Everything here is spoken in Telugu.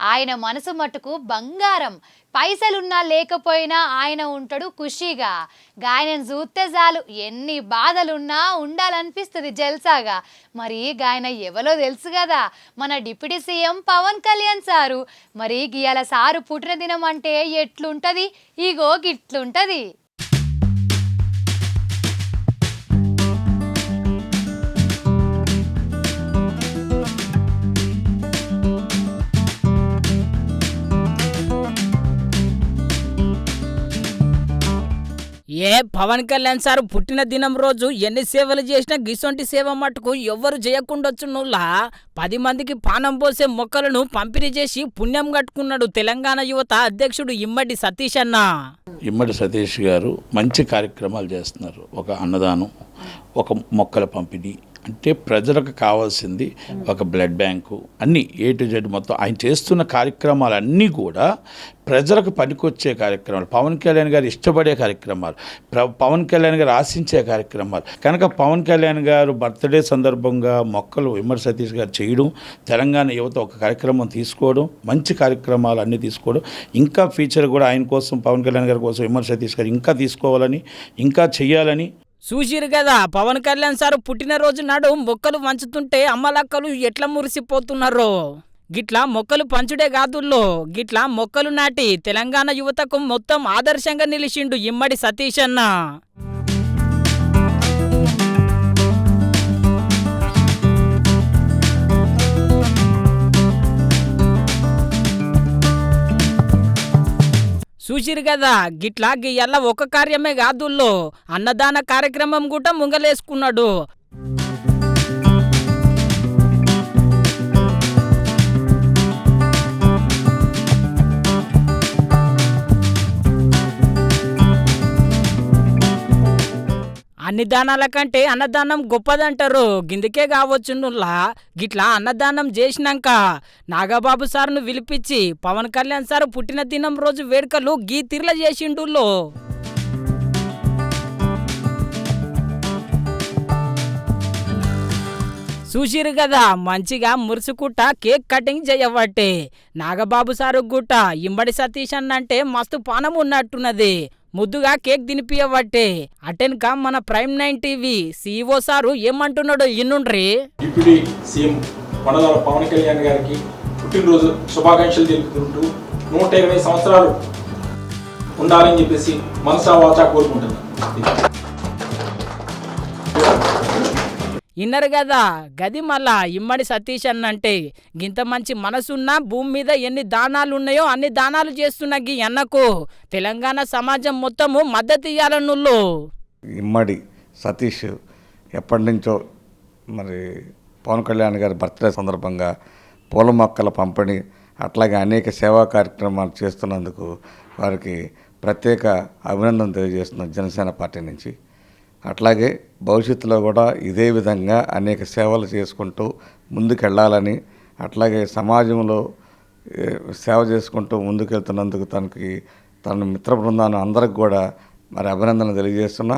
ఆయన మనసు మటుకు బంగారం. పైసలున్నా లేకపోయినా ఆయన ఉంటాడు ఖుషీగా. గాయనను చూస్తే చాలు ఎన్ని బాధలున్నా ఉండాలనిపిస్తుంది జల్సాగా. మరి గాయన ఎవలో తెలుసు కదా మన deputy CM Pawan Kalyan sir. మరి గీయాల సారు పుట్టిన దినం అంటే ఎట్లుంటది? ఈగో గిట్లుంటది. పవన్ కళ్యాణ్ సార్ పుట్టిన దినం రోజు ఎన్ని సేవలు చేసినా గిసొంటి సేవ మటుకు ఎవ్వరు చేయకుండొచ్చు నుల్లా పది మందికి పానం పోసే మొక్కలను పంపిణీ చేసి పుణ్యం కట్టుకున్నాడు తెలంగాణ యువత అధ్యక్షుడు ఇమ్మడి సతీష్ అన్న. ఇమ్మడి సతీష్ గారు మంచి కార్యక్రమాలు చేస్తున్నారు. ఒక అన్నదానం ఒక మొక్కల పంపిణీ అంటే ప్రజలకు కావాల్సింది ఒక బ్లడ్ బ్యాంకు అన్నీ ఏ టు జెడ్ మొత్తం. ఆయన చేస్తున్న కార్యక్రమాలన్నీ కూడా ప్రజలకు పనికొచ్చే కార్యక్రమాలు. పవన్ కళ్యాణ్ గారు ఇష్టపడే కార్యక్రమాలు. ప్ర పవన్ కళ్యాణ్ గారు ఆశించే కార్యక్రమాలు. కనుక పవన్ కళ్యాణ్ గారు బర్త్డే సందర్భంగా మొక్కలు విమర్ సతీష్ గారు చేయడం తెలంగాణ యువత ఒక కార్యక్రమం తీసుకోవడం మంచి కార్యక్రమాలు అన్నీ తీసుకోవడం ఇంకా ఫ్యూచర్ కూడా ఆయన కోసం పవన్ కళ్యాణ్ గారి కోసం విమర్ సతీష్ గారు ఇంకా తీసుకోవాలని ఇంకా చేయాలని చూసిరు కదా పవన్ కళ్యాణ్ సార్ పుట్టినరోజు నాడు మొక్కలు వంచుతుంటే అమ్మలక్కలు ఎట్లా మురిసిపోతున్నారో. గిట్లా మొక్కలు పంచుడే కాదుల్లో గిట్లా మొక్కలు నాటి తెలంగాణ యువతకు మొత్తం ఆదర్శంగా నిలిచిండు ఇమ్మడి సతీష్ అన్న. చూసిరు కదా గిట్లా గియ్యల్ల ఒక కార్యమే కాదుల్లో అన్నదాన కార్యక్రమం కూడా ముంగలేసుకున్నాడు. అన్ని దానాల కంటే అన్నదానం గొప్పదంటారు. గిందుకే కావచ్చు నుల్లా గిట్లా అన్నదానం చేసినాక నాగబాబు సార్ను పిలిపించి పవన్ కళ్యాణ్ సార్ పుట్టిన దినం రోజు వేడుకలు గీ తిర్ల చేసిండుల్లో. చూసిరు కదా మంచిగా మురుసుకుట్ట కేక్ కటింగ్ చేయబట్టే నాగబాబు సారు గుట్ట ఇంబడి సతీష్ అన్నంటే మస్తు పానం ఉన్నట్టున్నది ముద్దుగా కేక్ తినిపియబట్టే అటెన్క మన prime nine TV CEO sir ఏమంటున్నాడో ఇన్నుండ్రి. డిప్యూటీ సీఎం కొండదాల పవన్ కళ్యాణ్ గారికి పుట్టినరోజు శుభాకాంక్షలు తెలుపుతుంటూ నూట ఇరవై సంవత్సరాలు ఉండాలని చెప్పేసి మనసా వాచా కోరుకుంటున్నాను. ఇన్నరు కదా గది మళ్ళా ఇమ్మడి సతీష్ అన్నంటే గింత మంచి మనసున్న భూమి మీద ఎన్ని దానాలు ఉన్నాయో అన్ని దానాలు చేస్తున్న గీ అన్నకు. తెలంగాణ సమాజం మొత్తము మద్దతు ఇయ్యాలనుళ్ళు ఇమ్మడి సతీష్ ఎప్పటి నుంచో మరి పవన్ కళ్యాణ్ గారి బర్త్డే సందర్భంగా పూల మొక్కల పంపిణీ అట్లాగే అనేక సేవా కార్యక్రమాలు చేస్తున్నందుకు వారికి ప్రత్యేక అభినందన తెలియజేస్తున్నాం జనసేన పార్టీ నుంచి. అట్లాగే భవిష్యత్తులో కూడా ఇదే విధంగా అనేక సేవలు చేసుకుంటూ ముందుకెళ్ళాలని అట్లాగే సమాజంలో సేవ చేసుకుంటూ ముందుకెళ్తున్నందుకు తనకి తన మిత్ర బృందాన్ని అందరికి కూడా మరి అభినందనలు తెలియజేస్తున్నా.